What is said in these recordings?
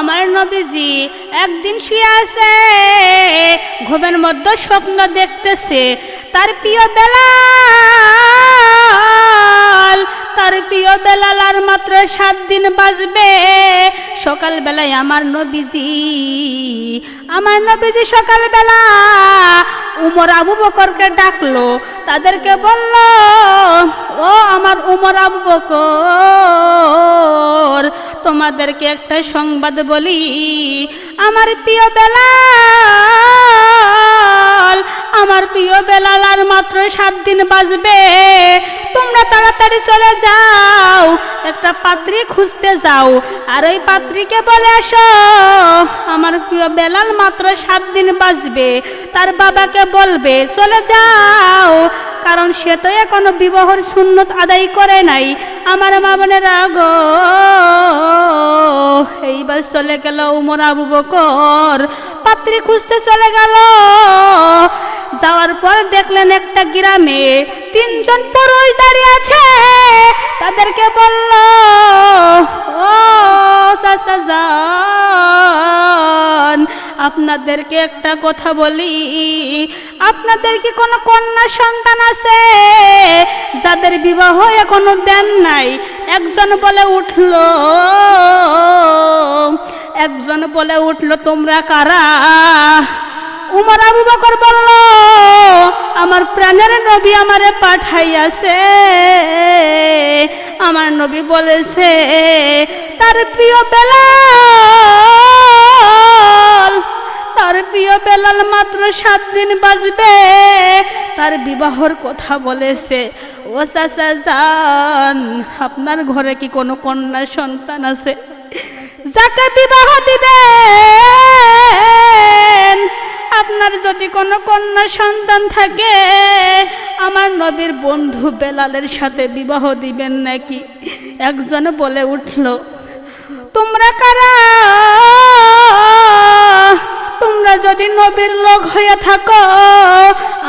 আমার নবীজি একদিন শুয়ে আছে, ঘুমের মধ্যে স্বপ্ন দেখতেছে। তার প্রিয় বেলাল, তার প্রিয় বেলাল আর মাত্র সাত দিন বাজবে সকালবেলায় আমার নবীজি আমার নবীজি সকালবেলা উমর আবু বকরকে ডাকলো। তাদেরকে বলল, ও আমার উমর আবু বকর তোমাদেরকে একটা সংবাদ বলি। আমার প্রিয় বেলাল, আমার প্রিয় বেলাল আর মাত্র সাত দিন বাজবে তোমরা তাড়াতাড়ি চলে যাও। একটা পাত্রী খুঁজতে যাও। আর ওই পাত্রীকে বলে আসো, আমার প্রিয় বেলাল মাত্র সাত দিন বাজবে তার বাবাকে বলবে, চলে যাও। কারণ সে তো এখনও বিবাহর সুন্নত আদায় করে নাই। আমার মা বোনেরা গো এইবার চলে গেল উমর আবু বকর। পাত্রী খুঁজতে চলে গেল। যাওয়ার পর দেখলেন একটা গ্রামে তিনজন পুরুষ দাঁড়িয়ে আছে। তাদেরকে বলল, ও যান আপনাদেরকে একটা কথা বলি। আপনাদের কি কোনো কন্যা সন্তান আছে? যাদের বিবাহ এখনও দেন নাই। একজন বলে উঠল, একজন বলে উঠল, তোমরা কারা? উমর আবু বকর বলল, আমার প্রাণের নবী আমারে পাঠাইয়াছে। আমার নবী বলেছে, তার প্রিয় বেলাল, তার প্রিয় বেলাল মাত্র সাত দিন বাজবে তার বিবাহর কথা বলেছে। ও চাচা যান আপনার ঘরে কি কোনো কন্যা সন্তান আছে? যাকে বিবাহ দিবেন আপনার যদি কোনো কন্যা সন্তান থাকে, আমার নবীর বন্ধু বেলালের সাথে বিবাহ দিবেন নাকি? একজন বলে উঠল, তোমরা কারা? তোমরা যদি নবীর লোক হয়ে থাকো,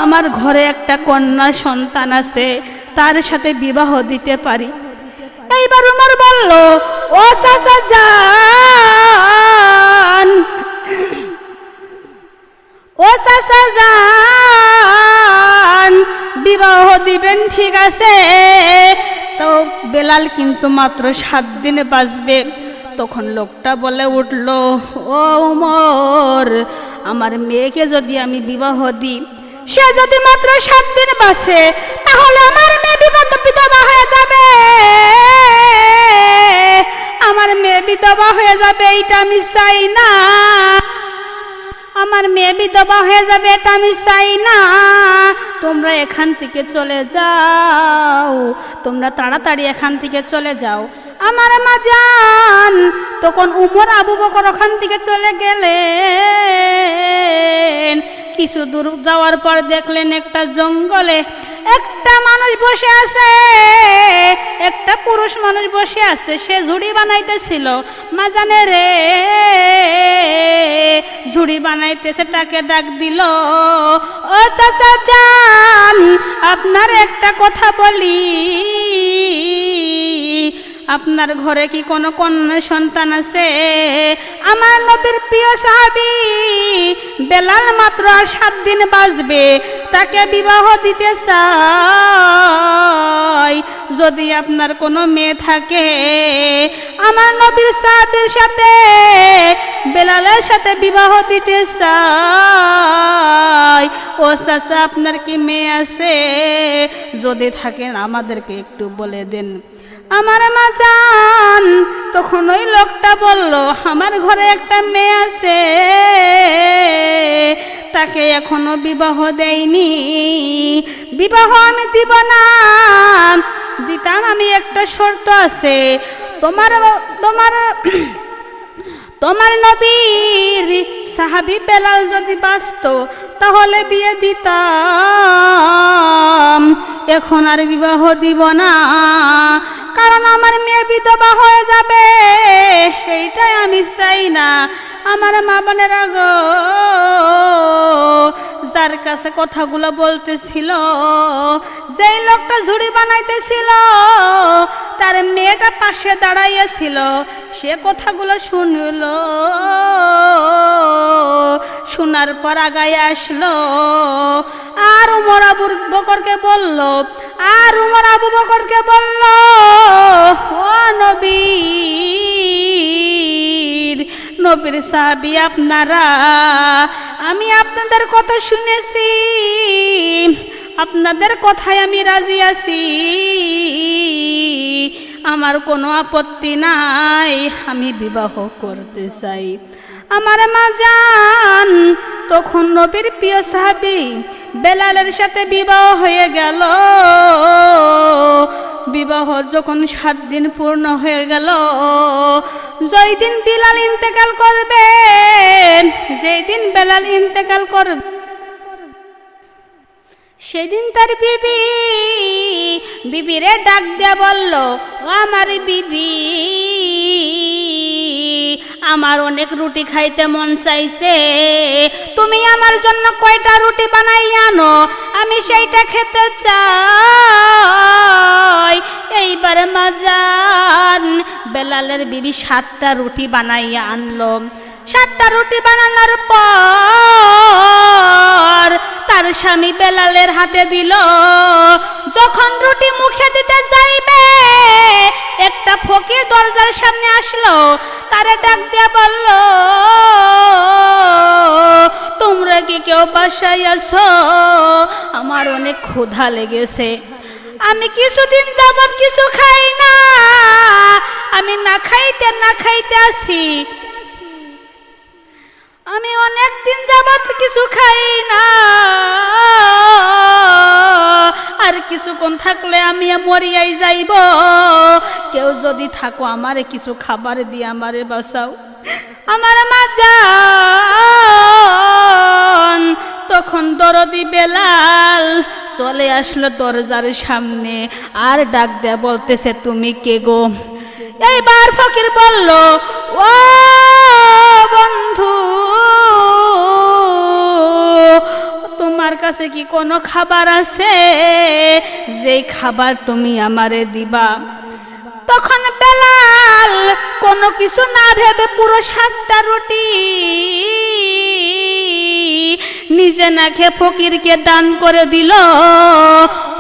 আমার ঘরে একটা কন্যা সন্তান আছে, তার সাথে বিবাহ দিতে পারি। এইবার উমর বলল, ও চাচা যান ও চাচা যান বিবাহ দিবেন, ঠিক আছে? তো বেলাল কিন্তু মাত্র সাত দিনে বাঁচবে। তখন লোকটা বলে উঠল, ও উমর আমার মেয়েকে যদি আমি বিবাহ দিই, সে যদি মাত্র সাত দিন বাঁচে, তাহলে আমার মেয়ে বিপদ বিধবা হয়ে যাবে। আমার মেয়ে বিধবা হয়ে যাবে, এইটা আমি চাই না। আমার মেয়ে বিধবা হয়ে যাবে এটা আমি চাই না। তোমরা এখান থেকে চলে যাও। তোমরা তাড়াতাড়ি এখান থেকে চলে যাও। আমার মা যান তখন উমর আবু বকর ওখান থেকে চলে গেলেন। কিছু দূর যাওয়ার পর দেখলেন একটা জঙ্গলে একটা মানুষ বসে আছে। একটা পুরুষ মানুষ বসে আছে, সে ঝুড়ি বানাইতেছিল। মাজানে রে ঝুড়ি বানাইতেছে তাকে ডাক দিল ও চাচা যান আপনার একটা কথা বলি। আপনার ঘরে কি কোনো কন্যা সন্তান আছে? আমার নবীর প্রিয় সাহাবি বেলাল মাত্র আর সাত দিন বাঁচবে, তাকে বিবাহ দিতে চাই। যদি আপনার কোনো মেয়ে থাকে, আমার নবীর সাহাবির সাথে, বেলালের সাথে বিবাহ দিতে চাই। ও চাচা, আপনার কি মেয়ে আছে? যদি থাকেন, আমাদেরকে একটু বলে দেন। আমার মা যান তখন ওই লোকটা বলল, আমার ঘরে একটা মেয়ে আছে। তাকে এখনও বিবাহ দেয়নি বিবাহ আমি দিব না। দিতাম আমি একটা শর্ত আছে। তোমার তোমার তোমার নবীর সাহাবি বেলাল যদি বাঁচত, তাহলে বিয়ে দিতাম। এখন আর বিবাহ দিব না। কারণ আমার মেয়ে বিধবা হয়ে যাবে। এইটাই আমি চাই না। আমার মা বোনেরা গো, যার কাছে কথাগুলো বলতেছিল, যেই লোকটা ঝুড়ি বানাইতেছিল, তার মেয়েটা পাশে দাঁড়াইয়াছিল, সে কথাগুলো শুনল। শোনার পর আগায় আসলো। আর উমর আবু বকরকে বলল, আর উমর আবু বকরকে বলল, ও নবী নবীর সাহাবি আপনারা, আমি আপনাদের কথা শুনেছি। আপনাদের কথায় আমি রাজি আছি। আমার কোনো আপত্তি নাই। আমি বিবাহ করতে চাই। আমার মা যান তখন নবীর প্রিয় সাহাবি বেলালের সাথে বিবাহ হয়ে গেল। বিবাহ যখন সাত দিন পূর্ণ হয়ে গেল, যেই দিন বিলাল ইন্তেকাল করবেন যেই দিন বেলাল ইন্তেকাল করবে, সেদিন তার বিবি বিবিরে ডাক দিয়া বলল আমার বিবি আমার অনেক রুটি খাইতে মন চাইছে। তুমি আমার জন্য কয়টা রুটি বানাই আনো? আমি সেইটা খেতে চাই। এইবার মাজান বেলালের বিবি সাতটা রুটি বানাইয়া আনলো। সাতটা রুটি বানানোর পর তার স্বামী বেলালের হাতে দিল। যখন রুটি মুখে দিতে যাইবে একটা ফকির দরজার সামনে আসলো, তারে ডাক দিয়া বলল, তোমরা কি কেউ বাসায় আমার অনেক ক্ষুধা লেগেছে। আমি কিছুদিন যাবত কিছু খাই না। আমি না খাইতে না খাইতে আসি। আমি অনেক দিন যাবত কিছু খাই না। আর কিছুক্ষণ থাকলে আমি মরিয়াই যাইব। কেউ যদি থাকো, আমারে কিছু খাবার দিয়ে আমারে বাসাও আমার মা যান, তখন দরদি বেলাল চলে আসলো দরজার সামনে আর ডাক দেয়া বলতেছে, তুমি কে গো? এইবার ফকির বলল, ও বন্ধু কাছে কি কোনো খাবার আছে? যেই খাবার তুমি আমারে দিবা। তখন বেলাল কোনো কিছু না ভেবে পুরো সাতটা রুটি নিজে না খেয়ে ফকিরকে দান করে দিল।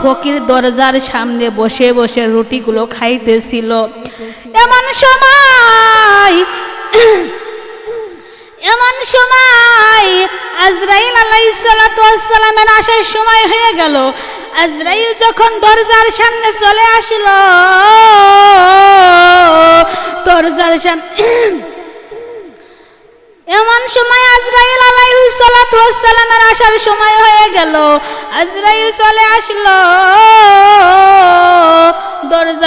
ফকির দরজার সামনে বসে বসে রুটিগুলো খাইতেছিল। এমন সময় এমন সময় আজরাইল আলাইসালামের আসার সময় হয়ে গেল। আজরাইল যখন দরজার সামনে চলে আসলো, দরজার সামনে এমন সময় আজরাইল আলাইহিসসালামের আসার সময় হয়ে গেল। আজরাইল চলে আসলো।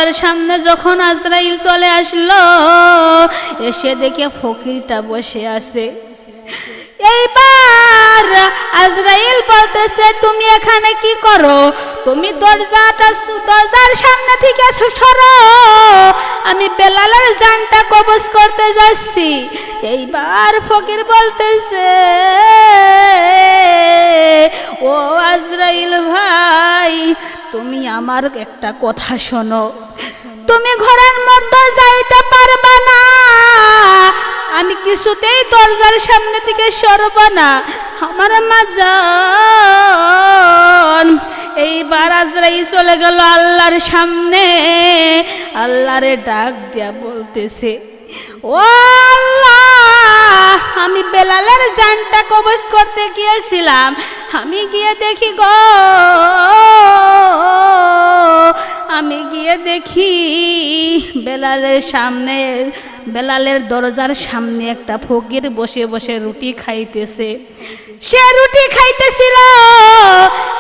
দরজার সামনে যখন আজরাইল চলে আসলো এসে দেখে ফকিরটা বসে আছে। এইবার আজরাইল বলতেছে, তুমি এখানে কি করো? তুমি দরজাটা দরজার সামনে থেকে সরো। আমি বেলালের জানটা কবজ করতে যাচ্ছি। এইবার ফকির বলতেছে, ও আজরাইল ভাই, তুমি আমার একটা কথা শোনো। তুমি ঘরের মধ্যে যাইতে পারবে না। আমি কিছুতেই দরজার সামনে থেকে সরব না। আমার মাজন এইবার আজরাই চলে গেল আল্লাহর সামনে। আল্লাহরে ডাক দিয়া বলতেছে, ও আল্লাহ, আমি বেলালের জানটা কবজ করতে গিয়েছিলাম। আমি গিয়ে দেখি গো। আমি গিয়ে দেখি বেলালের সামনে, বেলালের দরজার সামনে একটা ফকির বসে বসে রুটি খাইতেছে। সে রুটি খাইতেছিল,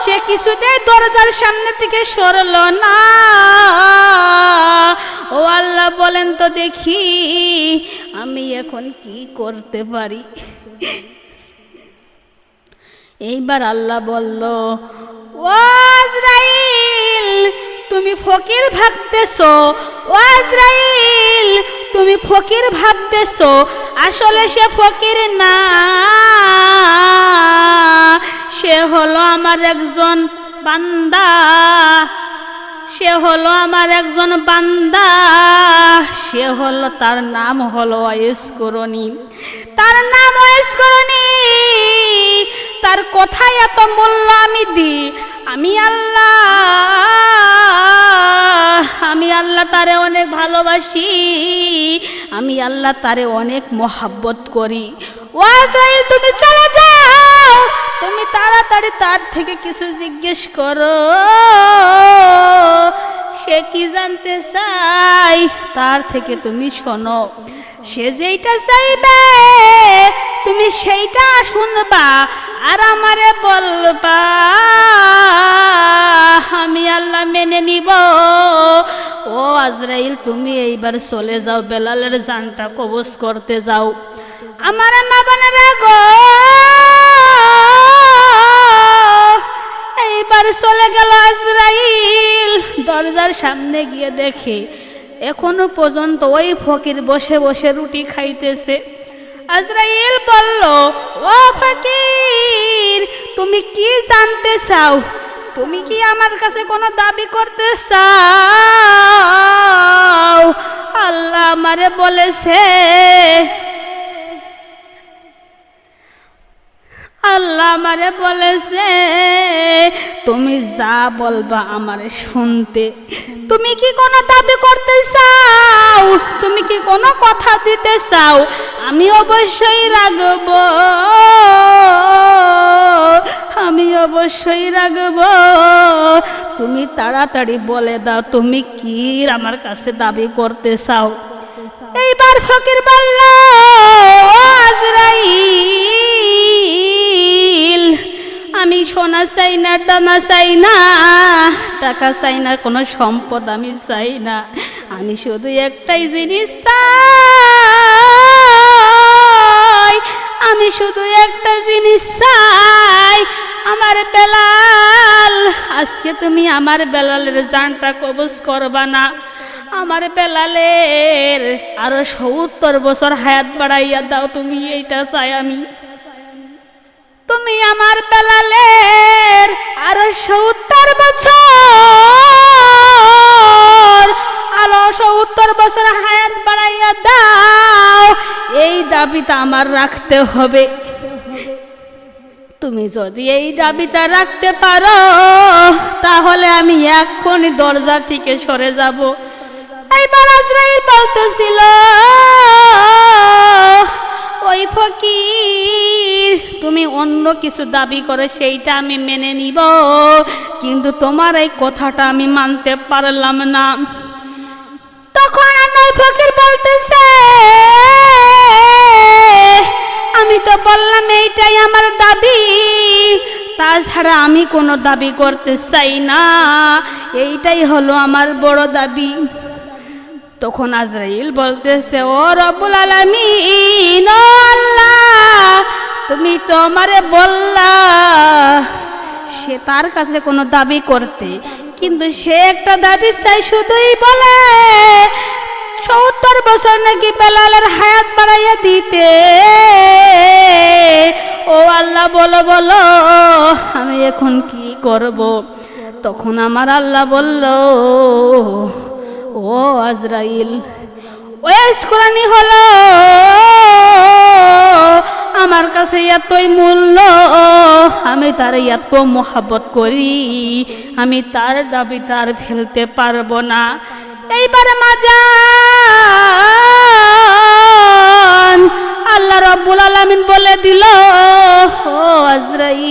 সে কিছুতেই দরজার সামনে থেকে সরল না। ও আল্লাহ বলেন তো দেখি, আমি এখন কি করতে পারি? এইবার আল্লাহ বলল, ও আজরাইল, তুমি ফকির ভাবতেছ? ও আজরাইল, তুমি ফকির ভাবতেছ? আসলে সে ফকির না। সে হলো আমার একজন বান্দা। সে হলো আমার একজন বান্দা। সে হলো তার নাম হলো অয়েস্করণী তার নাম অয়েস্করণী তার কথায় এত মূল্য আমি দিই। আমি আল্লাহ আমি আল্লাহ তারে অনেক ভালোবাসি। আমি আল্লাহ তারে অনেক মোহাব্বত করি। ও তুমি তুমি তাড়াতাড়ি তার থেকে কিছু জিজ্ঞেস করো। সে কি জানতে চাই তার থেকে তুমি শোনো। সে যেইটা চাইবে, তুমি সেইটা শুনবা আর আমারে বলবা, আমি আল্লাহ মেনে নিব। ও আজরাইল, তুমি এইবার চলে যাও, বেলালের জানটা কবজ করতে যাও। আমার মা বোনেরা গো চলে গেল আজরাইল। দরজার সামনে গিয়ে দেখে, এখনও পর্যন্ত ওই ফকির বসে বসে রুটি খাইতেছে। আজরাইল বলল, ও ফকির, তুমি কি জানতে চাও? তুমি কি আমার কাছে কোনো দাবি করতে চাও? আল্লাহ আমারে বলেছে আল্লাহ আমারে বলেছে, তুমি যা বলবা আমারে শুনতে। তুমি কি কোনো দাবি করতে চাও? তুমি কি কোনো কথা দিতে চাও? আমি অবশ্যই রাখব। আমি অবশ্যই রাখব। তুমি তাড়াতাড়ি বলে দাও, তুমি কি আমার কাছে দাবি করতে চাও? এইবার ফকির বলল, ও আজরাইল আমি সোনা চাই না ডানা চাই না, টাকা চাই না, কোনো সম্পদ আমি চাই না। আমি শুধু একটাই জিনিস চাই। আমি শুধু একটা জিনিস চাই, আমার বেলাল। আজকে তুমি আমার বেলালের জানটা কবজ করবা না। আমার বেলালের আরও সত্তর বছর হায়াত বাড়াইয়া দাও, তুমি এইটা চাই আমি। তুমি আমার বেলালের আরও সত্তর বছর, আরও সত্তর বছর হায়াত বাড়াইয়া দাও। এই দাবিটা আমার রাখতে হবে। তুমি যদি এই দাবিটা রাখতে পারো, তাহলে আমি এক্ষুনি দরজা থেকে সরে যাব। এইবার আজরাইল বলতেছিল, ওই ফকির তুমি অন্য কিছু দাবি করে সেইটা আমি মেনে নিব। কিন্তু তোমার এই কথাটা আমি মানতে পারলাম না। তখন আমার ফকির বলতেছে, আমি তো বললাম এইটাই আমার দাবি। তাছাড়া আমি কোনো দাবি করতে চাই না। এইটাই হলো আমার বড় দাবি। তখন আজরাইল বলতেছে, ও রবুল আলামিন আল্লাহ! তুমি তো আমারে বললা, সে তার কাছে কোনো দাবি করতে, কিন্তু সে একটা দাবি চাই শুধুই বলে সত্তর বছর নাকি বেলালের হায়াত বাড়াইয়া দিতে। ও আল্লাহ, বলো বলো, আমি এখন কি করব? তখন আমার আল্লাহ বলল, ও আজরাইল ওয়েস কোরআনি হলো আমার কাছে এতই মূল্য, আমি তার এত মোহাবত করি, আমি তার দাবি তার ফেলতে পারব না। এইবার মাজা আল্লাহ রব্বুল আলমিন বলে দিল, ও আজরাই